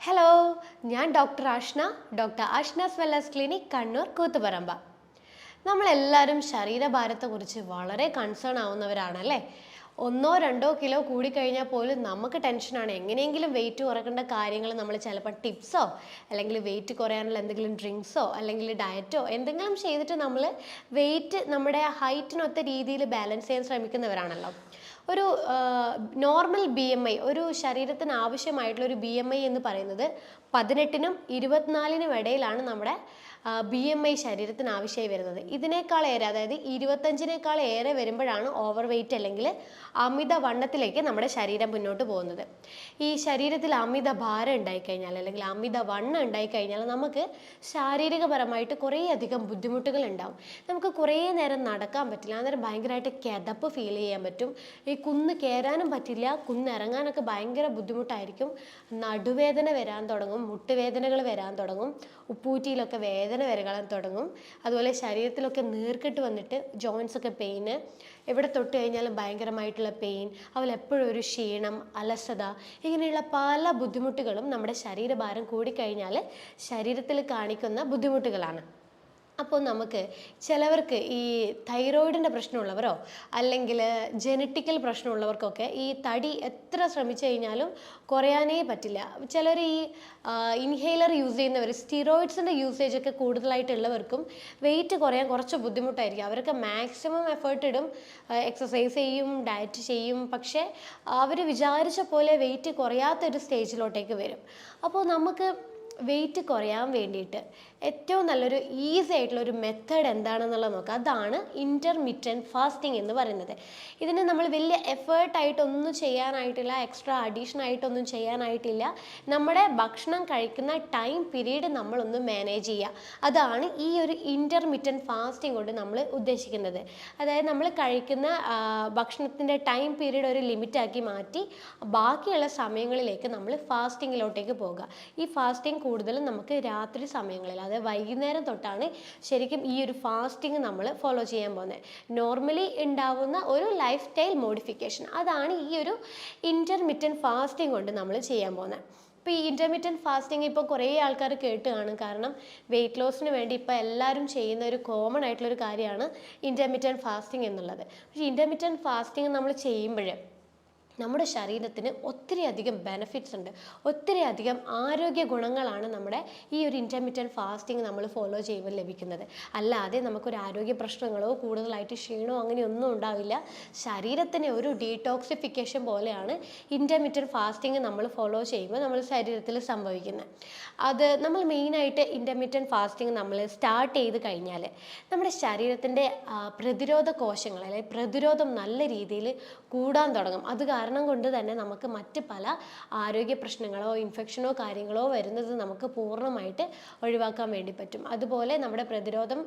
Hello ഞാൻ doctor Ashna doctor Ashna's wellness clinic Kannur Koothuparamba. നമ്മളെല്ലാവരും ശരീരഭാരത്തെക്കുറിച്ച് വളരെ കൺസേൺ ആവുന്നവരാണല്ലേ? ഒന്നോ രണ്ടോ കിലോ കൂടിക്കഴിഞ്ഞാൽ പോലും നമുക്ക് ടെൻഷനാണ് എങ്ങനെയെങ്കിലും വെയിറ്റ് കുറക്കേണ്ട കാര്യങ്ങൾ നമ്മൾ ചിലപ്പോൾ ടിപ്സോ അല്ലെങ്കിൽ വെയിറ്റ് കുറയാനുള്ള എന്തെങ്കിലും ഡ്രിങ്ക്സോ അല്ലെങ്കിൽ ഡയറ്റോ എന്തെങ്കിലും ചെയ്തിട്ട് നമ്മൾ വെയിറ്റ് നമ്മുടെ ഹൈറ്റിനൊത്ത രീതിയിൽ ബാലൻസ് ചെയ്യാൻ ശ്രമിക്കുന്നവരാണല്ലോ. ഒരു നോർമൽ ബി എം ഐ ഒരു ശരീരത്തിന് ആവശ്യമായിട്ടുള്ള ഒരു ബി എം ഐ എന്ന് പറയുന്നത് പതിനെട്ടിനും ഇരുപത്തിനാലിനും ഇടയിലാണ് നമ്മുടെ ബി എം ഐ ശരീരത്തിന് ആവശ്യമായി വരുന്നത്. ഇതിനേക്കാൾ ഏറെ അതായത് ഇരുപത്തഞ്ചിനേക്കാൾ ഏറെ വരുമ്പോഴാണ് ഓവർ വെയിറ്റ് അല്ലെങ്കിൽ അമിത വണ്ണത്തിലേക്ക് നമ്മുടെ ശരീരം മുന്നോട്ട് പോകുന്നത്. ഈ ശരീരത്തിൽ അമിത ഭാരം ഉണ്ടായിക്കഴിഞ്ഞാൽ അല്ലെങ്കിൽ അമിത വണ്ണം ഉണ്ടായിക്കഴിഞ്ഞാൽ നമുക്ക് ശാരീരികപരമായിട്ട് കുറേയധികം ബുദ്ധിമുട്ടുകൾ ഉണ്ടാവും നമുക്ക് കുറേ നേരം നടക്കാൻ പറ്റില്ല. അന്നേരം ഭയങ്കരമായിട്ട് കിതപ്പ് ഫീൽ ചെയ്യാൻ പറ്റും. ഈ കുന്ന് കയറാനും പറ്റില്ല. കുന്ന് ഇറങ്ങാനൊക്കെ ഭയങ്കര ബുദ്ധിമുട്ടായിരിക്കും. നടുവേദന വരാൻ തുടങ്ങും. മുട്ടുവേദനകൾ വരാൻ തുടങ്ങും. ഉപ്പൂറ്റിയിലൊക്കെ വേദന വരാൻ തുടങ്ങും. അതുപോലെ ശരീരത്തിലൊക്കെ നീർക്കെട്ട് വന്നിട്ട് ജോയിൻസ് ഒക്കെ പെയിന് എവിടെ തൊട്ട് കഴിഞ്ഞാലും ഭയങ്കരമായിട്ടുള്ള പെയിൻ. അതുപോലെ എപ്പോഴും ഒരു ക്ഷീണം അലസത ഇങ്ങനെയുള്ള പല ബുദ്ധിമുട്ടുകളും നമ്മുടെ ശരീരഭാരം കൂടിക്കഴിഞ്ഞാൽ ശരീരത്തിൽ കാണിക്കുന്ന ബുദ്ധിമുട്ടുകളാണ്. അപ്പോൾ നമുക്ക് ചിലവർക്ക് ഈ തൈറോയിഡിന്റെ പ്രശ്നമുള്ളവരോ അല്ലെങ്കിൽ ജനറ്റിക്കൽ പ്രശ്നമുള്ളവർക്കൊക്കെ ഈ തടി എത്ര ശ്രമിച്ചു കഴിഞ്ഞാലും കുറയാനേ പറ്റില്ല. ചിലർ ഈ ഇൻഹെയിലർ യൂസ് ചെയ്യുന്നവർ സ്റ്റിറോയിഡ്സിന്റെ യൂസേജ് ഒക്കെ കൂടുതലായിട്ടുള്ളവർക്കും വെയിറ്റ് കുറയാൻ കുറച്ച് ബുദ്ധിമുട്ടായിരിക്കും. അവരൊക്കെ മാക്സിമം എഫേർട്ട് ഇടും എക്സസൈസ് ചെയ്യും ഡയറ്റ് ചെയ്യും. പക്ഷേ അവർ വിചാരിച്ച പോലെ വെയിറ്റ് കുറയാത്തൊരു സ്റ്റേജിലോട്ടേക്ക് വരും. അപ്പോൾ നമുക്ക് വെയിറ്റ് കുറയാൻ വേണ്ടിയിട്ട് ഏറ്റവും നല്ലൊരു ഈസി ആയിട്ടുള്ള ഒരു മെത്തേഡ് എന്താണെന്നുള്ളത് നോക്കാം. അതാണ് ഇന്റർമിറ്റന്റ് ഫാസ്റ്റിംഗ് എന്ന് പറയുന്നത്. ഇതിന് നമ്മൾ വലിയ എഫേർട്ടായിട്ടൊന്നും ചെയ്യാനായിട്ടില്ല എക്സ്ട്രാ അഡീഷൻ ആയിട്ടൊന്നും ചെയ്യാനായിട്ടില്ല. നമ്മുടെ ഭക്ഷണം കഴിക്കുന്ന ടൈം പീരീഡ് നമ്മളൊന്ന് മാനേജ് ചെയ്യുക. അതാണ് ഈ ഒരു ഇന്റർമിറ്റന്റ് ഫാസ്റ്റിംഗ് കൊണ്ട് നമ്മൾ ഉദ്ദേശിക്കുന്നത്. അതായത് നമ്മൾ കഴിക്കുന്ന ഭക്ഷണത്തിന്റെ ടൈം പീരീഡ് ഒരു ലിമിറ്റാക്കി മാറ്റി ബാക്കിയുള്ള സമയങ്ങളിലേക്ക് നമ്മൾ ഫാസ്റ്റിങ്ങിലോട്ടേക്ക് പോകുക ഈ ഫാസ്റ്റിംഗ് കൂടുതലും നമുക്ക് രാത്രി സമയങ്ങളിൽ അതായത് വൈകുന്നേരം തൊട്ടാണ് ശരിക്കും ഈ ഒരു ഫാസ്റ്റിംഗ് നമ്മൾ ഫോളോ ചെയ്യാൻ പോകുന്നത്. നോർമലി ഉണ്ടാവുന്ന ഒരു ലൈഫ് സ്റ്റൈൽ മോഡിഫിക്കേഷൻ അതാണ് ഈ ഒരു ഇന്റർമിറ്റന്റ് ഫാസ്റ്റിംഗ് കൊണ്ട് നമ്മൾ ചെയ്യാൻ പോകുന്നത്. ഇപ്പോൾ ഈ ഇന്റർമീഡിയറ്റ് ഫാസ്റ്റിംഗ് ഇപ്പോൾ കുറേ ആൾക്കാർ കേട്ട് കാണും കാരണം വെയിറ്റ് ലോസിന് വേണ്ടി ഇപ്പോൾ എല്ലാവരും ചെയ്യുന്ന ഒരു കോമൺ ആയിട്ടുള്ളൊരു കാര്യമാണ് ഇന്റർമീഡിയറ്റ് ഫാസ്റ്റിംഗ് എന്നുള്ളത്. പക്ഷേ ഇന്റർമീഡിയറ്റ് ഫാസ്റ്റിംഗ് നമ്മൾ ചെയ്യുമ്പോൾ നമ്മുടെ ശരീരത്തിന് ഒത്തിരി അധികം ബെനഫിറ്റ്സ് ഉണ്ട്. ഒത്തിരി അധികം ആരോഗ്യ ഗുണങ്ങളാണ് നമ്മുടെ ഈ ഒരു ഇന്റർമീഡിയറ്റ് ഫാസ്റ്റിംഗ് നമ്മൾ ഫോളോ ചെയ്യുമ്പോൾ ലഭിക്കുന്നത്. അല്ലാതെ നമുക്കൊരു ആരോഗ്യ പ്രശ്നങ്ങളോ കൂടുതലായിട്ട് ക്ഷീണമോ അങ്ങനെയൊന്നും ഉണ്ടാവില്ല. ശരീരത്തിന് ഒരു ഡീടോക്സിഫിക്കേഷൻ പോലെയാണ് ഇന്റർമീഡിയറ്റ് ഫാസ്റ്റിംഗ് നമ്മൾ ഫോളോ ചെയ്യുമ്പോൾ നമ്മൾ ശരീരത്തിൽ സംഭവിക്കുന്നത്. അത് നമ്മൾ മെയിനായിട്ട് ഇന്റർമീഡിയറ്റ് ഫാസ്റ്റിംഗ് നമ്മൾ സ്റ്റാർട്ട് ചെയ്ത് കഴിഞ്ഞാൽ നമ്മുടെ ശരീരത്തിന്റെ പ്രതിരോധ കോശങ്ങൾ അല്ലെങ്കിൽ പ്രതിരോധം നല്ല രീതിയിൽ കൂടാൻ തുടങ്ങും. അത് കാരണം കൊണ്ട് തന്നെ നമുക്ക് മറ്റ് പല ആരോഗ്യ പ്രശ്നങ്ങളോ ഇൻഫെക്ഷനോ കാര്യങ്ങളോ വരുന്നത് നമുക്ക് പൂർണമായിട്ട് ഒഴിവാക്കാൻ വേണ്ടി പറ്റും. അതുപോലെ നമ്മുടെ പ്രതിരോധം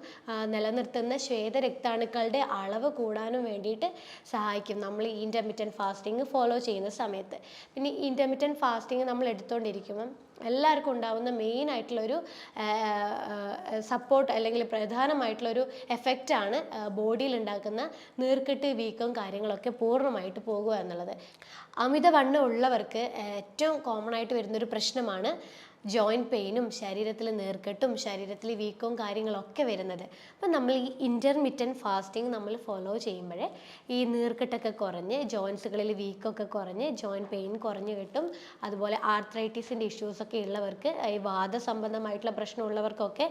നിലനിർത്തുന്ന ശ്വേതരക്താണുക്കളുടെ അളവ് കൂടാനും വേണ്ടിയിട്ട് സഹായിക്കും. നമ്മൾ ഈ ഇന്റർമീഡിയറ്റ് ഫാസ്റ്റിംഗ് ഫോളോ ചെയ്യുന്ന സമയത്ത്. പിന്നെ ഇന്റർമീഡിയറ്റ് ഫാസ്റ്റിംഗ് നമ്മൾ എടുത്തുകൊണ്ടിരിക്കുമ്പം എല്ലാവർക്കും ഉണ്ടാവുന്ന മെയിൻ ആയിട്ടുള്ളൊരു സപ്പോർട്ട് അല്ലെങ്കിൽ പ്രധാനമായിട്ടുള്ളൊരു എഫക്റ്റാണ് ബോഡിയിൽ ഉണ്ടാക്കുന്ന നീർക്കെട്ട് വീക്കം കാര്യങ്ങളൊക്കെ പൂർണമായിട്ട് പോകുക എന്നുള്ളത്. അമിതവണ്ണം ഉള്ളവർക്ക് ഏറ്റവും കോമൺ ആയിട്ട് വരുന്നൊരു പ്രശ്നമാണ് ജോയിന്റ് പെയിനും ശരീരത്തിൽ നീർക്കെട്ടും ശരീരത്തിൽ വീക്കവും കാര്യങ്ങളൊക്കെ വരുന്നത്. അപ്പം നമ്മൾ ഈ ഇന്റർമീഡിയന്റ് ഫാസ്റ്റിംഗ് നമ്മൾ ഫോളോ ചെയ്യുമ്പോൾ ഈ നീർക്കെട്ടൊക്കെ കുറഞ്ഞ് ജോയിൻസുകളിൽ വീക്കൊക്കെ കുറഞ്ഞ് ജോയിന്റ് പെയിൻ കുറഞ്ഞ് കിട്ടും. അതുപോലെ ആർത്രൈറ്റിസിന്റെ ഇഷ്യൂസൊക്കെ ഉള്ളവർക്ക് ഈ വാദസംബന്ധമായിട്ടുള്ള പ്രശ്നമുള്ളവർക്കൊക്കെ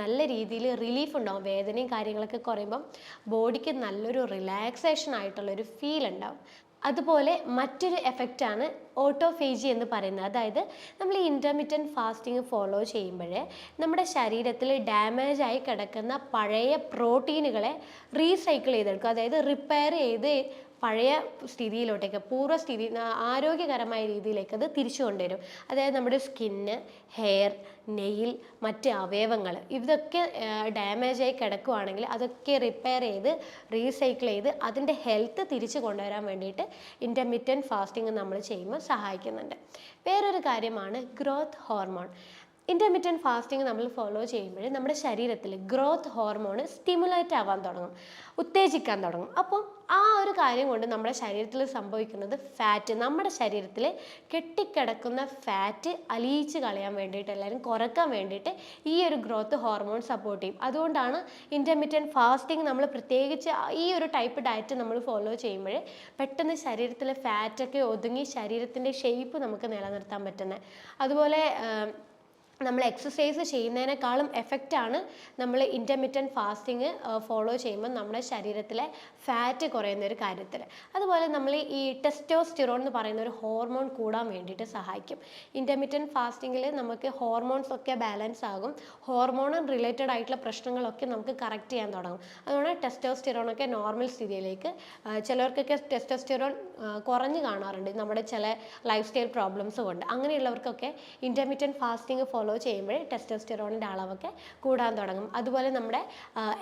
നല്ല രീതിയിൽ റിലീഫ് ഉണ്ടാവും. വേദനയും കാര്യങ്ങളൊക്കെ കുറയുമ്പം ബോഡിക്ക് നല്ലൊരു റിലാക്സേഷൻ ആയിട്ടുള്ളൊരു ഫീൽ ഉണ്ടാവും. അതുപോലെ മറ്റൊരു എഫക്റ്റാണ് ഓട്ടോഫേജി എന്ന് പറയുന്നത്. അതായത് നമ്മൾ ഈ ഇന്റർമീഡിയന്റ് ഫാസ്റ്റിംഗ് ഫോളോ ചെയ്യുമ്പോൾ നമ്മുടെ ശരീരത്തിൽ ഡാമേജ് ആയി കിടക്കുന്ന പഴയ പ്രോട്ടീനുകളെ റീസൈക്കിൾ ചെയ്തെടുക്കും. അതായത് റിപ്പയർ ചെയ്ത് പഴയ സ്ഥിതിയിലോട്ടേക്ക് പൂർവസ്ഥിതി ആരോഗ്യകരമായ രീതിയിലേക്ക് അത് തിരിച്ചു കൊണ്ടുവരും. അതായത് നമ്മുടെ സ്കിന്ന് ഹെയർ നെയിൽ മറ്റ് അവയവങ്ങൾ ഇതൊക്കെ ഡാമേജ് ആയി കിടക്കുവാണെങ്കിൽ അതൊക്കെ റിപ്പയർ ചെയ്ത് റീസൈക്കിൾ ചെയ്ത് അതിന്റെ ഹെൽത്ത് തിരിച്ചു കൊണ്ടുവരാൻ വേണ്ടിയിട്ട് ഇന്റർമിറ്റന്റ് ഫാസ്റ്റിംഗ് നമ്മൾ ചെയ്യുമ്പോൾ സഹായിക്കുന്നുണ്ട്. വേറൊരു കാര്യമാണ് ഗ്രോത്ത് ഹോർമോൺ. ഇന്റർമീഡിയന്റ് ഫാസ്റ്റിംഗ് നമ്മൾ ഫോളോ ചെയ്യുമ്പോൾ നമ്മുടെ ശരീരത്തിൽ ഗ്രോത്ത് ഹോർമോൺ സ്റ്റിമുലേറ്റ് ആവാൻ തുടങ്ങും ഉത്തേജിക്കാൻ തുടങ്ങും. അപ്പം ആ ഒരു കാര്യം കൊണ്ട് നമ്മുടെ ശരീരത്തിൽ സംഭവിക്കുന്നത് ഫാറ്റ് നമ്മുടെ ശരീരത്തിൽ കെട്ടിക്കിടക്കുന്ന ഫാറ്റ് അലിയിച്ച് കളയാൻ വേണ്ടിയിട്ട് എല്ലാവരും കുറയ്ക്കാൻ വേണ്ടിയിട്ട് ഈ ഒരു ഗ്രോത്ത് ഹോർമോൺ സപ്പോർട്ട് ചെയ്യും. അതുകൊണ്ടാണ് ഇന്റർമീഡിയന്റ് ഫാസ്റ്റിംഗ് നമ്മൾ പ്രത്യേകിച്ച് ഈ ഒരു ടൈപ്പ് ഡയറ്റ് നമ്മൾ ഫോളോ ചെയ്യുമ്പോൾ പെട്ടെന്ന് ശരീരത്തിലെ ഫാറ്റൊക്കെ ഒതുങ്ങി ശരീരത്തിന്റെ ഷേപ്പ് നമുക്ക് നിലനിർത്താൻ പറ്റുന്നത്. അതുപോലെ നമ്മൾ എക്സസൈസ് ചെയ്യുന്നതിനേക്കാളും എഫക്റ്റാണ് നമ്മൾ ഇന്റർമീഡിയന്റ് ഫാസ്റ്റിംഗ് ഫോളോ ചെയ്യുമ്പോൾ നമ്മുടെ ശരീരത്തിലെ ഫാറ്റ് കുറയുന്ന ഒരു കാര്യത്തിൽ അതുപോലെ നമ്മൾ ഈ ടെസ്റ്റോസ്റ്റിറോൺ എന്ന് പറയുന്ന ഒരു ഹോർമോൺ കൂടാൻ വേണ്ടിയിട്ട് സഹായിക്കും. ഇന്റർമീഡിയന്റ് ഫാസ്റ്റിങ്ങിൽ നമുക്ക് ഹോർമോൺസ് ഒക്കെ ബാലൻസ് ആകും. ഹോർമോൺ റിലേറ്റഡ് ആയിട്ടുള്ള പ്രശ്നങ്ങളൊക്കെ നമുക്ക് കറക്റ്റ് ചെയ്യാൻ തുടങ്ങും. അതുകൊണ്ട് ടെസ്റ്റോസ്റ്റിറോൺ ഒക്കെ നോർമൽ സ്ഥിതിയിലേക്ക് ചിലർക്കൊക്കെ ടെസ്റ്റോസ്റ്റിറോൺ കുറഞ്ഞു കാണാറുണ്ട്. നമ്മുടെ ചില ലൈഫ് സ്റ്റൈൽ പ്രോബ്ലംസ് കൊണ്ട്. അങ്ങനെയുള്ളവർക്കൊക്കെ ഇന്റർമീഡിയന്റ് ഫാസ്റ്റിംഗ് ഫോളോ ചെയ്യുമ്പോൾ ടെസ്റ്റോസ്റ്റിറോണിന്റെ അളവൊക്കെ കൂടാൻ തുടങ്ങും. അതുപോലെ നമ്മുടെ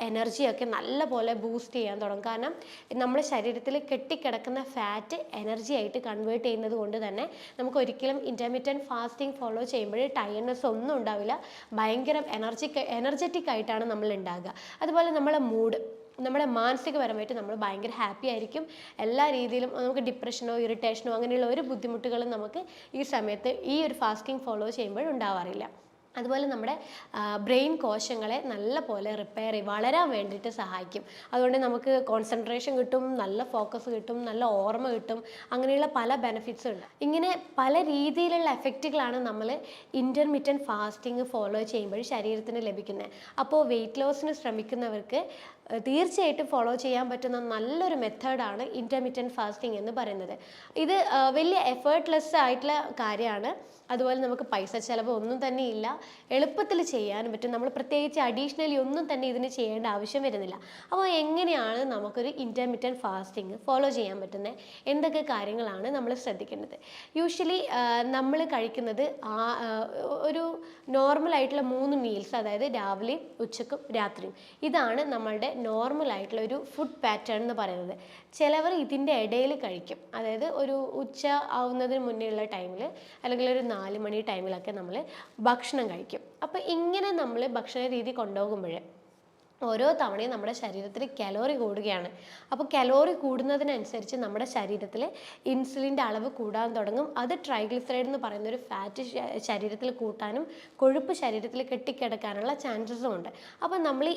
എനർജിയൊക്കെ നല്ല പോലെ ബൂസ്റ്റ് ചെയ്യാൻ തുടങ്ങും. കാരണം നമ്മുടെ ശരീരത്തിൽ കെട്ടിക്കിടക്കുന്ന ഫാറ്റ് എനർജി ആയിട്ട് കൺവേർട്ട് ചെയ്യുന്നത് കൊണ്ട് തന്നെ നമുക്ക് ഒരിക്കലും ഇന്റർമീഡിയറ്റ് ഫാസ്റ്റിംഗ് ഫോളോ ചെയ്യുമ്പോൾ ടയർനെസ് ഒന്നും ഉണ്ടാവില്ല. ഭയങ്കര എനർജി എനർജറ്റിക് ആയിട്ടാണ് നമ്മൾ ഉണ്ടാകുക അതുപോലെ നമ്മളെ മൂഡ് നമ്മുടെ മാനസികപരമായിട്ട് നമ്മൾ ഭയങ്കര ഹാപ്പി ആയിരിക്കും. എല്ലാ രീതിയിലും നമുക്ക് ഡിപ്രഷനോ ഇറിറ്റേഷനോ അങ്ങനെയുള്ള ഒരു ബുദ്ധിമുട്ടുകളും നമുക്ക് ഈ സമയത്ത് ഈ ഒരു ഫാസ്റ്റിംഗ് ഫോളോ ചെയ്യുമ്പോൾ ഉണ്ടാവാറില്ല. അതുപോലെ നമ്മുടെ ബ്രെയിൻ കോശങ്ങളെ നല്ല പോലെ റിപ്പയർ ചെയ്യും വളരാൻ വേണ്ടിയിട്ട് സഹായിക്കും. അതുകൊണ്ട് നമുക്ക് കോൺസെൻട്രേഷൻ കിട്ടും നല്ല ഫോക്കസ് കിട്ടും നല്ല ഓർമ്മ കിട്ടും അങ്ങനെയുള്ള പല ബെനിഫിറ്റ്സും ഉണ്ട്. ഇങ്ങനെ പല രീതിയിലുള്ള എഫക്റ്റുകളാണ് നമ്മൾ ഇന്റർമീഡിയന്റ് ഫാസ്റ്റിംഗ് ഫോളോ ചെയ്യുമ്പോൾ ശരീരത്തിന് ലഭിക്കുന്നത്. അപ്പോൾ വെയിറ്റ് ലോസിന് ശ്രമിക്കുന്നവർക്ക് തീർച്ചയായിട്ടും ഫോളോ ചെയ്യാൻ പറ്റുന്ന നല്ലൊരു മെത്തേഡാണ് ഇന്റർമീഡിയന്റ് ഫാസ്റ്റിംഗ് എന്ന് പറയുന്നത്. ഇത് വലിയ എഫേർട്ട്ലെസ് ആയിട്ടുള്ള കാര്യമാണ്. അതുപോലെ നമുക്ക് പൈസ ചിലവ് ഒന്നും തന്നെ ഇല്ല. എളുപ്പത്തിൽ ചെയ്യാനും പറ്റും. നമ്മൾ പ്രത്യേകിച്ച് അഡീഷണലി ഒന്നും തന്നെ ഇതിന് ചെയ്യേണ്ട ആവശ്യം വരുന്നില്ല. അപ്പോൾ എങ്ങനെയാണ് നമുക്കൊരു ഇന്റർമീഡിയന്റ് ഫാസ്റ്റിംഗ് ഫോളോ ചെയ്യാൻ പറ്റുന്നത് എന്തൊക്കെ കാര്യങ്ങളാണ് നമ്മൾ ശ്രദ്ധിക്കേണ്ടത്? യൂഷ്വലി നമ്മൾ കഴിക്കുന്നത് ഒരു നോർമൽ ആയിട്ടുള്ള മൂന്ന് മീൽസ് അതായത് രാവിലെയും ഉച്ചക്കും രാത്രിയും. ഇതാണ് നമ്മളുടെ നോർമൽ ആയിട്ടുള്ള ഒരു ഫുഡ് പാറ്റേൺ എന്ന് പറയുന്നത്. ചിലവർ ഇതിന്റെ ഇടയിൽ കഴിക്കും. അതായത് ഒരു ഉച്ച ആവുന്നതിന് മുന്നേ ഉള്ള ടൈമിൽ അല്ലെങ്കിൽ ഒരു നാല് മണി ടൈമിലൊക്കെ നമ്മൾ ഭക്ഷണം കഴിക്കും. അപ്പോൾ ഇങ്ങനെ നമ്മൾ ഭക്ഷണ രീതി കൊണ്ടുപോകുമ്പോൾ ഓരോ തവണയും നമ്മുടെ ശരീരത്തിൽ കലോറി കൂടുകയാണ്. അപ്പോൾ കലോറി കൂടുന്നതിനനുസരിച്ച് നമ്മുടെ ശരീരത്തിൽ ഇൻസുലിന്റെ അളവ് കൂടാൻ തുടങ്ങും. അത് ട്രൈഗ്ലിസറൈഡ് എന്ന് പറയുന്ന ഒരു ഫാറ്റ് ശരീരത്തിൽ കൂട്ടാനും കൊഴുപ്പ് ശരീരത്തിൽ കെട്ടിക്കിടക്കാനുള്ള ചാൻസസും ഉണ്ട്. അപ്പോൾ നമ്മൾ ഈ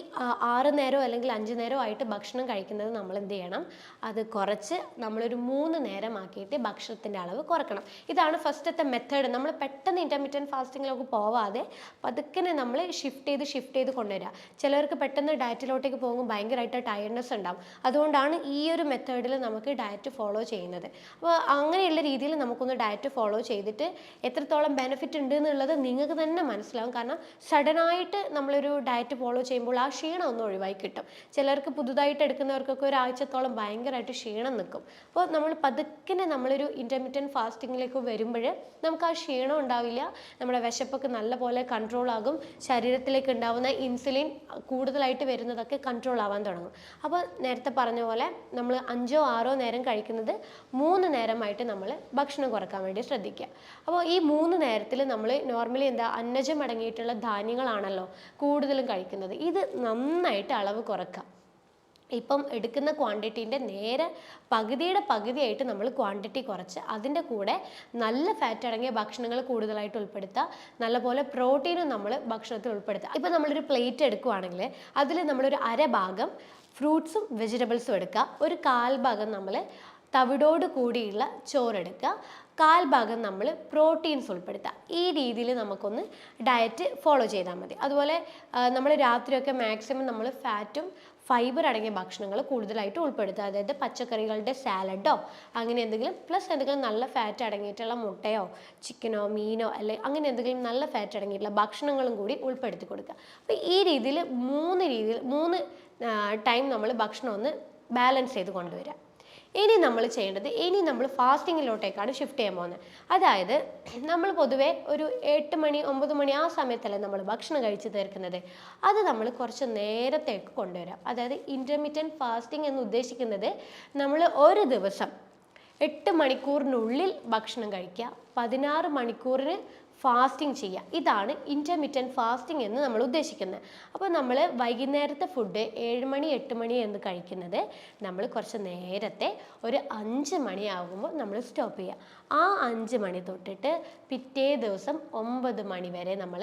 ആറ് നേരമോ അല്ലെങ്കിൽ അഞ്ച് നേരമോ ആയിട്ട് ഭക്ഷണം കഴിക്കുന്നത് നമ്മൾ എന്ത് ചെയ്യണം? അത് കുറച്ച് നമ്മളൊരു മൂന്ന് നേരമാക്കിയിട്ട് ഭക്ഷണത്തിന്റെ അളവ് കുറക്കണം. ഇതാണ് ഫസ്റ്റത്തെ മെത്തേഡ് നമ്മൾ പെട്ടെന്ന് ഇന്റർമീഡിയന്റ് ഫാസ്റ്റിങ്ങിലൊക്കെ പോവാതെ പതുക്കനെ നമ്മൾ ഷിഫ്റ്റ് ചെയ്ത് ഷിഫ്റ്റ് ചെയ്ത് കൊണ്ടുവരിക. ചിലർക്ക് പെട്ടെന്ന് ഡയറ്റിലോട്ടേക്ക് പോകുമ്പോൾ ഭയങ്കരമായിട്ട് ടയർനെസ് ഉണ്ടാവും. അതുകൊണ്ടാണ് ഈ ഒരു മെത്തേഡിൽ നമുക്ക് ഡയറ്റ് ഫോളോ ചെയ്യുന്നത്. അപ്പോൾ അങ്ങനെയുള്ള രീതിയിൽ നമുക്കൊന്ന് ഡയറ്റ് ഫോളോ ചെയ്തിട്ട് എത്രത്തോളം ബെനിഫിറ്റ് ഉണ്ട് എന്നുള്ളത് നിങ്ങൾക്ക് തന്നെ മനസ്സിലാവും. കാരണം സഡനായിട്ട് നമ്മളൊരു ഡയറ്റ് ഫോളോ ചെയ്യുമ്പോൾ ആ ക്ഷീണം ഒന്ന് ഒഴിവായി കിട്ടും. ചിലർക്ക് പുതുതായിട്ട് എടുക്കുന്നവർക്കൊക്കെ ഒരാഴ്ചത്തോളം ഭയങ്കരമായിട്ട് ക്ഷീണം നിൽക്കും. അപ്പോൾ നമ്മൾ പതുക്കിനെ നമ്മളൊരു ഇന്റർമീഡിയൻ ഫാസ്റ്റിങ്ങിലേക്ക് വരുമ്പോൾ നമുക്ക് ആ ക്ഷീണം ഉണ്ടാവില്ല. നമ്മുടെ വിശപ്പൊക്കെ നല്ലപോലെ കൺട്രോൾ ആകും. ശരീരത്തിലേക്ക് ഉണ്ടാവുന്ന ഇൻസുലിൻ കൂടുതലായിട്ട് വരുന്നതൊക്കെ കൺട്രോൾ ആവാൻ തുടങ്ങും. അപ്പോൾ നേരത്തെ പറഞ്ഞ പോലെ നമ്മൾ അഞ്ചോ ആറോ നേരം കഴിക്കുന്നത് മൂന്ന് നേരമായിട്ട് നമ്മൾ ഭക്ഷണം കുറയ്ക്കാൻ വേണ്ടി ശ്രദ്ധിക്കുക. അപ്പോൾ ഈ മൂന്ന് നേരത്തിൽ നമ്മൾ നോർമലി എന്താ അന്നജം അടങ്ങിയിട്ടുള്ള ധാന്യങ്ങളാണല്ലോ കൂടുതലും കഴിക്കുന്നത്. ഇത് നന്നായിട്ട് അളവ് കുറക്കുക. ഇപ്പം എടുക്കുന്ന ക്വാണ്ടിറ്റീന്റെ നേരെ പകുതിയുടെ പകുതിയായിട്ട് നമ്മൾ ക്വാണ്ടിറ്റി കുറച്ച് അതിന്റെ കൂടെ നല്ല ഫാറ്റ് അടങ്ങിയ ഭക്ഷണങ്ങൾ കൂടുതലായിട്ട് ഉൾപ്പെടുത്തുക നല്ലപോലെ പ്രോട്ടീനും നമ്മൾ ഭക്ഷണത്തിൽ ഉൾപ്പെടുത്തുക ഇപ്പം നമ്മളൊരു പ്ലേറ്റ് എടുക്കുവാണെങ്കിൽ അതിൽ നമ്മളൊരു അര ഭാഗം ഫ്രൂട്ട്സും വെജിറ്റബിൾസും എടുക്കുക ഒരു കാൽ ഭാഗം നമ്മൾ തവിടോട് കൂടിയുള്ള ചോറെടുക്കുക. കാൽഭാഗം നമ്മൾ പ്രോട്ടീൻസ് ഉൾപ്പെടുത്തുക. ഈ രീതിയിൽ നമുക്കൊന്ന് ഡയറ്റ് ഫോളോ ചെയ്താൽ മതി. അതുപോലെ നമ്മൾ രാത്രിയൊക്കെ മാക്സിമം നമ്മൾ ഫാറ്റും ഫൈബർ അടങ്ങിയ ഭക്ഷണങ്ങൾ കൂടുതലായിട്ട് ഉൾപ്പെടുത്തുക. അതായത് പച്ചക്കറികളുടെ സാലഡോ അങ്ങനെ എന്തെങ്കിലും പ്ലസ് എന്തെങ്കിലും നല്ല ഫാറ്റ് അടങ്ങിയിട്ടുള്ള മുട്ടയോ ചിക്കനോ മീനോ അല്ലെ അങ്ങനെ എന്തെങ്കിലും നല്ല ഫാറ്റ് അടങ്ങിയിട്ടുള്ള ഭക്ഷണങ്ങളും കൂടി ഉൾപ്പെടുത്തി കൊടുക്കുക. അപ്പോൾ ഈ രീതിയിൽ മൂന്ന് രീതിയിൽ മൂന്ന് ടൈം നമ്മൾ ഭക്ഷണം ഒന്ന് ബാലൻസ് ചെയ്ത് കൊണ്ടുവരിക. ഇനി നമ്മൾ ചെയ്യേണ്ടത് ഇനി നമ്മൾ ഫാസ്റ്റിങ്ങിലോട്ടേക്കാണ് ഷിഫ്റ്റ് ചെയ്യാൻ പോകുന്നത്. അതായത് നമ്മൾ പൊതുവെ ഒരു എട്ട് മണി ഒമ്പത് മണി ആ സമയത്തല്ലേ നമ്മൾ ഭക്ഷണം കഴിച്ച് തീർക്കുന്നത്. അത് നമ്മൾ കുറച്ച് നേരത്തേക്ക് കൊണ്ടുവരാം. അതായത് ഇന്റർമീഡിയന്റ് ഫാസ്റ്റിംഗ് എന്ന് ഉദ്ദേശിക്കുന്നത് നമ്മൾ ഒരു ദിവസം എട്ട് മണിക്കൂറിനുള്ളിൽ ഭക്ഷണം കഴിക്കുക പതിനാറ് മണിക്കൂറിന് ഫാസ്റ്റിംഗ് ചെയ്യുക. ഇതാണ് ഇന്റർമീഡിയന്റ് ഫാസ്റ്റിംഗ് എന്ന് നമ്മൾ ഉദ്ദേശിക്കുന്നത്. അപ്പോൾ നമ്മൾ വൈകുന്നേരത്തെ ഫുഡ് ഏഴ് മണി എട്ട് മണി എന്ന് കഴിക്കുന്നത് നമ്മൾ കുറച്ച് നേരത്തെ ഒരു അഞ്ച് മണിയാകുമ്പോൾ നമ്മൾ സ്റ്റോപ്പ് ചെയ്യുക. ആ അഞ്ച് മണി തൊട്ടിട്ട് പിറ്റേ ദിവസം ഒമ്പത് മണി വരെ നമ്മൾ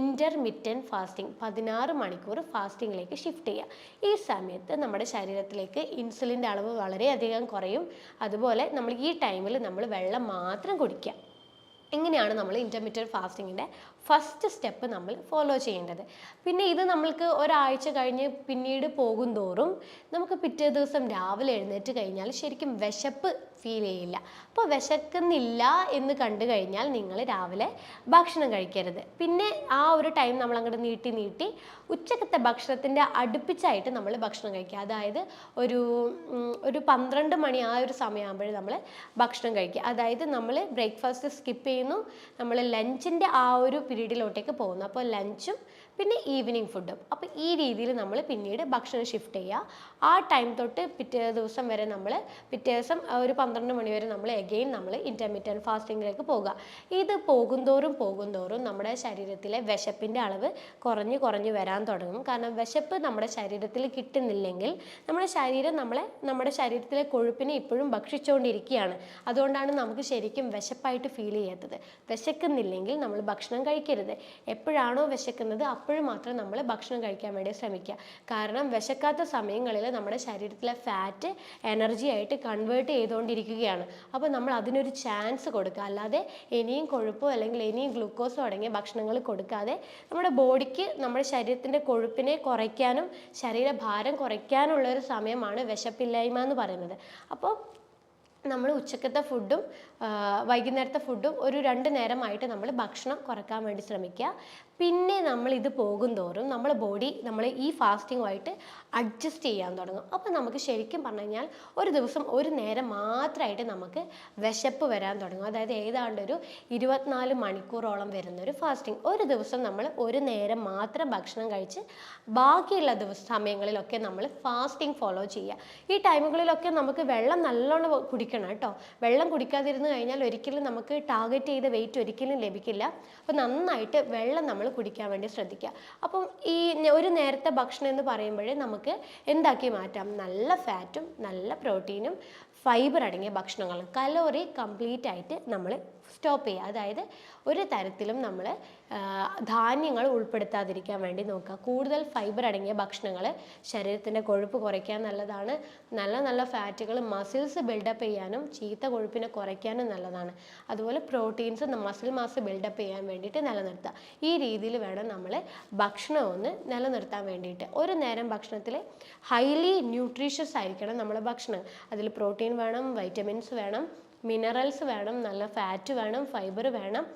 ഇന്റർമീഡിയന്റ് ഫാസ്റ്റിംഗ് പതിനാറ് മണിക്കൂർ ഫാസ്റ്റിങ്ങിലേക്ക് ഷിഫ്റ്റ് ചെയ്യുക. ഈ സമയത്ത് നമ്മുടെ ശരീരത്തിലേക്ക് ഇൻസുലിന്റെ അളവ് വളരെയധികം കുറയും. അതുപോലെ നമ്മൾ ഈ ടൈമിൽ നമ്മൾ വെള്ളം മാത്രം കുടിക്കുക. ഇങ്ങനെയാണ് നമ്മൾ ഇന്റർമീഡിയറ്റ് ഫാസ്റ്റിങ്ങിന്റെ ഫസ്റ്റ് സ്റ്റെപ്പ് നമ്മൾ ഫോളോ ചെയ്യേണ്ടത്. പിന്നെ ഇത് നമ്മൾക്ക് ഒരാഴ്ച കഴിഞ്ഞ് പിന്നീട് പോകും തോറും നമുക്ക് പിറ്റേ ദിവസം രാവിലെ എഴുന്നേറ്റ് കഴിഞ്ഞാൽ ശരിക്കും വിശപ്പ് ഫീൽ ചെയ്യില്ല. അപ്പോൾ വിശക്കുന്നില്ല എന്ന് കണ്ടു കഴിഞ്ഞാൽ നിങ്ങൾ രാവിലെ ഭക്ഷണം കഴിക്കരുത്. പിന്നെ ആ ഒരു ടൈം നമ്മൾ അങ്ങോട്ട് നീട്ടി നീട്ടി ഉച്ചക്കത്തെ ഭക്ഷണത്തിന്റെ അടുപ്പിച്ചായിട്ട് നമ്മൾ ഭക്ഷണം കഴിക്കുക. അതായത് ഒരു ഒരു പന്ത്രണ്ട് മണി ആ ഒരു സമയമാകുമ്പോഴേ നമ്മൾ ഭക്ഷണം കഴിക്കുക. അതായത് നമ്മൾ ബ്രേക്ക്ഫാസ്റ്റ് സ്കിപ്പ് ചെയ്യുന്നു. നമ്മൾ ലഞ്ചിന്റെ ആ ഒരു പീരീഡിലോട്ടേക്ക് പോകുന്നു. അപ്പോൾ ലഞ്ചും പിന്നെ ഈവനിങ് ഫുഡും അപ്പോൾ ഈ രീതിയിൽ നമ്മൾ പിന്നീട് ഭക്ഷണം ഷിഫ്റ്റ് ചെയ്യുക ആ ടൈം തൊട്ട് പിറ്റേ ദിവസം വരെ നമ്മൾ പിറ്റേ ദിവസം ഒരു പന്ത്രണ്ട് മണി വരെ നമ്മൾ എഗെയിൻ നമ്മൾ ഇന്റർമീഡിയറ്റ് ഫാസ്റ്റിങ്ങിലേക്ക് പോകുക ഇത് പോകുന്തോറും പോകുന്തോറും നമ്മുടെ ശരീരത്തിലെ വിശപ്പിന്റെ അളവ് കുറഞ്ഞ് കുറഞ്ഞ് വരാൻ തുടങ്ങും. കാരണം വിശപ്പ് നമ്മുടെ ശരീരത്തിൽ കിട്ടുന്നില്ലെങ്കിൽ നമ്മുടെ ശരീരം നമ്മളെ നമ്മുടെ ശരീരത്തിലെ കൊഴുപ്പിനെ ഇപ്പോഴും ഭക്ഷിച്ചുകൊണ്ടിരിക്കുകയാണ് അതുകൊണ്ടാണ് നമുക്ക് ശരിക്കും വിശപ്പായിട്ട് ഫീൽ ചെയ്യാത്തത് വിശക്കുന്നില്ലെങ്കിൽ നമ്മൾ ഭക്ഷണം കഴിക്കരുത്. എപ്പോഴാണോ വിശക്കുന്നത് അപ്പോഴും മാത്രം നമ്മൾ ഭക്ഷണം കഴിക്കാൻ വേണ്ടി ശ്രമിക്കുക. കാരണം വിശക്കാത്ത സമയങ്ങളിൽ നമ്മുടെ ശരീരത്തിലെ ഫാറ്റ് എനർജി ആയിട്ട് കൺവേർട്ട് ചെയ്തുകൊണ്ടിരിക്കുകയാണ് അപ്പോൾ നമ്മൾ അതിനൊരു ചാൻസ് കൊടുക്കുക. അല്ലാതെ ഇനിയും കൊഴുപ്പോ അല്ലെങ്കിൽ ഇനിയും ഗ്ലൂക്കോസോ അടങ്ങിയ ഭക്ഷണങ്ങൾ കൊടുക്കാതെ നമ്മുടെ ബോഡിക്ക് നമ്മുടെ ശരീരത്തിന്റെ കൊഴുപ്പിനെ കുറയ്ക്കാനും ശരീരഭാരം കുറയ്ക്കാനുള്ള ഒരു സമയമാണ് വിശപ്പില്ലായ്മ എന്ന് പറയുന്നത്. അപ്പോൾ നമ്മൾ ഉച്ചക്കത്തെ ഫുഡും വൈകുന്നേരത്തെ ഫുഡും ഒരു രണ്ട് നേരമായിട്ട് നമ്മൾ ഭക്ഷണം കുറയ്ക്കാൻ വേണ്ടി ശ്രമിക്കുക. പിന്നെ നമ്മൾ ഇത് പോകും തോറും നമ്മളെ ബോഡി നമ്മൾ ഈ ഫാസ്റ്റിങ്ങുമായിട്ട് അഡ്ജസ്റ്റ് ചെയ്യാൻ തുടങ്ങും. അപ്പോൾ നമുക്ക് ശരിക്കും പറഞ്ഞു കഴിഞ്ഞാൽ ഒരു ദിവസം ഒരു നേരം മാത്രമായിട്ട് നമുക്ക് വിശപ്പ് വരാൻ തുടങ്ങും. അതായത് ഏതാണ്ട് ഒരു ഇരുപത്തിനാല് മണിക്കൂറോളം വരുന്ന ഒരു ഫാസ്റ്റിംഗ് ഒരു ദിവസം നമ്മൾ ഒരു നേരം മാത്രം ഭക്ഷണം കഴിച്ച് ബാക്കിയുള്ള ദിവസ സമയങ്ങളിലൊക്കെ നമ്മൾ ഫാസ്റ്റിംഗ് ഫോളോ ചെയ്യുക. ഈ ടൈമുകളിലൊക്കെ നമുക്ക് വെള്ളം നല്ലോണം കുടിക്കണം കേട്ടോ. വെള്ളം കുടിക്കാതിരുന്ന് കഴിഞ്ഞാൽ ഒരിക്കലും നമുക്ക് ടാർഗറ്റ് ചെയ്ത വെയിറ്റ് ഒരിക്കലും ലഭിക്കില്ല. അപ്പോൾ നന്നായിട്ട് വെള്ളം നമ്മൾ കുടിക്കാൻ വേണ്ടി ശ്രദ്ധിക്കുക. അപ്പം ഈ ഒരു നേരത്തെ ഭക്ഷണം എന്ന് പറയുമ്പോഴേ നമുക്ക് എന്താക്കി മാറ്റാം? നല്ല ഫാറ്റും നല്ല പ്രോട്ടീനും ഫൈബർ അടങ്ങിയ ഭക്ഷണങ്ങളും കലോറി കംപ്ലീറ്റ് ആയിട്ട് നമ്മൾ സ്റ്റോപ്പ് ചെയ്യുക. അതായത് ഒരു തരത്തിലും നമ്മൾ ധാന്യങ്ങൾ ഉൾപ്പെടുത്താതിരിക്കാൻ വേണ്ടി നോക്കുക. കൂടുതൽ ഫൈബർ അടങ്ങിയ ഭക്ഷണങ്ങൾ ശരീരത്തിന്റെ കൊഴുപ്പ് കുറയ്ക്കാൻ നല്ലതാണ്. നല്ല നല്ല ഫാറ്റുകൾ മസിൽസ് ബിൽഡപ്പ് ചെയ്യാനും ചീത്ത കൊഴുപ്പിനെ കുറയ്ക്കാനും നല്ലതാണ്. അതുപോലെ പ്രോട്ടീൻസ് മസിൽ മാസ് ബിൽഡപ്പ് ചെയ്യാൻ വേണ്ടിയിട്ട് നിലനിർത്തുക. ഈ രീതിയിൽ വേണം നമ്മൾ ഭക്ഷണം ഒന്ന് നിലനിർത്താൻ വേണ്ടിയിട്ട്. ഒരു നേരം ഭക്ഷണത്തിൽ ഹൈലി ന്യൂട്രീഷ്യസ് ആയിരിക്കണം നമ്മുടെ ഭക്ഷണം. അതിൽ പ്രോട്ടീൻ വേണം വൈറ്റമിൻസ് വേണം മിനറൽസ് വേണം നല്ല ഫാറ്റ് വേണം ഫൈബർ വേണം.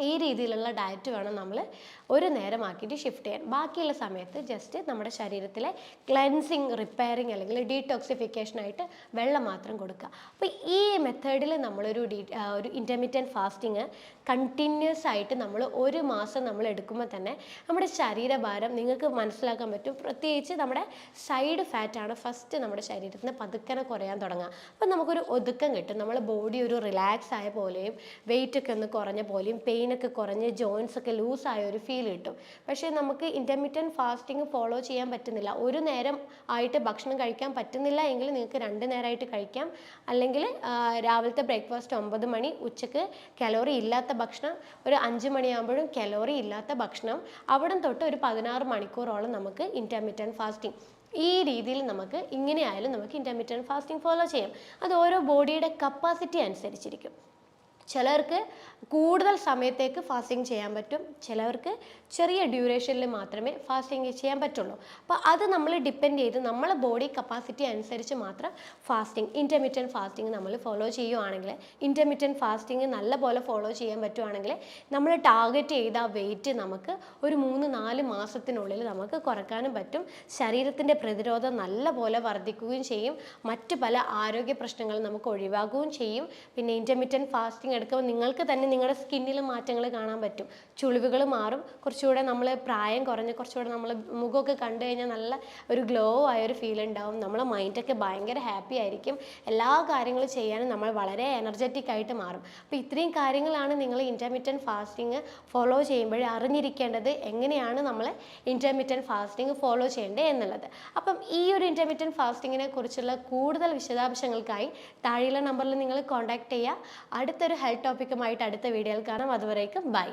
ഈ രീതിയിലുള്ള ഡയറ്റ് വേണം നമ്മൾ ഒരു നേരമാക്കിയിട്ട് ഷിഫ്റ്റ് ചെയ്യാൻ. ബാക്കിയുള്ള സമയത്ത് ജസ്റ്റ് നമ്മുടെ ശരീരത്തിലെ ക്ലെൻസിങ് റിപ്പയറിങ് അല്ലെങ്കിൽ ഡീടോക്സിഫിക്കേഷനായിട്ട് വെള്ളം മാത്രം കൊടുക്കുക. അപ്പോൾ ഈ മെത്തേഡിൽ നമ്മളൊരു ഡീ ഒരു ഇന്റർമീഡിയന്റ് ഫാസ്റ്റിങ് കണ്ടിന്യൂസ് ആയിട്ട് നമ്മൾ ഒരു മാസം നമ്മൾ എടുക്കുമ്പോൾ തന്നെ നമ്മുടെ ശരീരഭാരം നിങ്ങൾക്ക് മനസ്സിലാക്കാൻ പറ്റും. പ്രത്യേകിച്ച് നമ്മുടെ സൈഡ് ഫാറ്റാണ് ഫസ്റ്റ് നമ്മുടെ ശരീരത്തിൽ നിന്ന് പതുക്കനെ കുറയാൻ തുടങ്ങുക. അപ്പോൾ നമുക്കൊരു ഒതുക്കം കിട്ടും. നമ്മുടെ ബോഡി ഒരു റിലാക്സ് ആയ പോലെയും വെയിറ്റ് ഒക്കെ ഒന്ന് കുറഞ്ഞ പോലെയും പെയിനൊക്കെ കുറഞ്ഞ് ജോയിൻസ് ഒക്കെ ലൂസ് ആയ ഒരു ഫീൽ കിട്ടും പക്ഷേ നമുക്ക് ഇന്റർമീഡിയന്റ് ഫാസ്റ്റിംഗ് ഫോളോ ചെയ്യാൻ പറ്റുന്നില്ല. ഒരു നേരം ആയിട്ട് ഭക്ഷണം കഴിക്കാൻ പറ്റുന്നില്ല എങ്കിൽ നിങ്ങൾക്ക് രണ്ട് നേരമായിട്ട് കഴിക്കാം. അല്ലെങ്കിൽ രാവിലത്തെ ബ്രേക്ക്ഫാസ്റ്റ് ഒമ്പത് മണി ഉച്ചയ്ക്ക് കലോറി ഇല്ലാത്ത ഭക്ഷണം ഒരു അഞ്ച് മണിയാകുമ്പോഴും കലോറി ഇല്ലാത്ത ഭക്ഷണം അവിടം തൊട്ട് ഒരു പതിനാറ് മണിക്കൂറോളം നമുക്ക് ഇന്റർമീഡിയന്റ് ഫാസ്റ്റിംഗ് ഈ രീതിയിൽ നമുക്ക് ഇങ്ങനെയായാലും നമുക്ക് ഇന്റർമീഡിയന്റ് ഫാസ്റ്റിംഗ് ഫോളോ ചെയ്യാം. അത് ഓരോ ബോഡിയുടെ കപ്പാസിറ്റി അനുസരിച്ചിരിക്കും. ചിലർക്ക് കൂടുതൽ സമയത്തേക്ക് ഫാസ്റ്റിംഗ് ചെയ്യാൻ പറ്റും. ചിലവർക്ക് ചെറിയ ഡ്യൂറേഷനിൽ മാത്രമേ ഫാസ്റ്റിംഗ് ചെയ്യാൻ പറ്റുള്ളൂ. അപ്പോൾ അത് നമ്മൾ ഡിപ്പെൻഡ് ചെയ്ത് നമ്മളെ ബോഡി കപ്പാസിറ്റി അനുസരിച്ച് മാത്രം ഫാസ്റ്റിംഗ് ഇന്റർമീഡിയന്റ് ഫാസ്റ്റിംഗ് നമ്മൾ ഫോളോ ചെയ്യുവാണെങ്കിൽ ഇന്റർമീഡിയന്റ് ഫാസ്റ്റിംഗ് നല്ല പോലെ ഫോളോ ചെയ്യാൻ പറ്റുവാണെങ്കിൽ നമ്മൾ ടാർഗറ്റ് ചെയ്ത വെയിറ്റ് നമുക്ക് ഒരു മൂന്ന് നാല് മാസത്തിനുള്ളിൽ നമുക്ക് കുറക്കാനും പറ്റും. ശരീരത്തിന്റെ പ്രതിരോധം നല്ല പോലെ വർദ്ധിക്കുകയും ചെയ്യും. മറ്റ് പല ആരോഗ്യ പ്രശ്നങ്ങളും നമുക്ക് ഒഴിവാക്കുകയും ചെയ്യും. പിന്നെ ഇന്റർമീഡിയന്റ് ഫാസ്റ്റിംഗ് ഫാസ്റ്റിംഗ് എടുക്കുമ്പോൾ നിങ്ങൾക്ക് തന്നെ നിങ്ങളുടെ സ്കിന്നിൽ മാറ്റങ്ങൾ കാണാൻ പറ്റും. ചുളിവുകൾ മാറും. കുറച്ചുകൂടെ നമ്മൾ പ്രായം കുറഞ്ഞ് കുറച്ചുകൂടെ നമ്മൾ മുഖമൊക്കെ കണ്ടു കഴിഞ്ഞാൽ നല്ല ഒരു ഗ്ലോ ആയൊരു ഫീൽ ഉണ്ടാവും. നമ്മളെ മൈൻഡൊക്കെ ഭയങ്കര ഹാപ്പി ആയിരിക്കും. എല്ലാ കാര്യങ്ങളും ചെയ്യാനും നമ്മൾ വളരെ എനർജറ്റിക് ആയിട്ട് മാറും. അപ്പോൾ ഇത്രയും കാര്യങ്ങളാണ് നിങ്ങൾ ഇന്റർമീഡിയന്റ് ഫാസ്റ്റിംഗ് ഫോളോ ചെയ്യുമ്പോൾ അറിഞ്ഞിരിക്കേണ്ടത് എങ്ങനെയാണ് നമ്മൾ ഇന്റർമീഡിയന്റ് ഫാസ്റ്റിംഗ് ഫോളോ ചെയ്യേണ്ടത് എന്നുള്ളത്. അപ്പം ഈ ഒരു ഇന്റർമീഡിയന്റ് ഫാസ്റ്റിങ്ങിനെ കുറിച്ചുള്ള കൂടുതൽ വിശദാംശങ്ങൾക്കായി താഴെയുള്ള നമ്പറിൽ നിങ്ങൾ കോൺടാക്ട് ചെയ്യുക. അടുത്തൊരു ഹെൽത്ത് ടോപ്പിക്കുമായിട്ട് അടുത്ത വീഡിയോയിൽ കാണാം. അതുവരേക്കും ബൈ.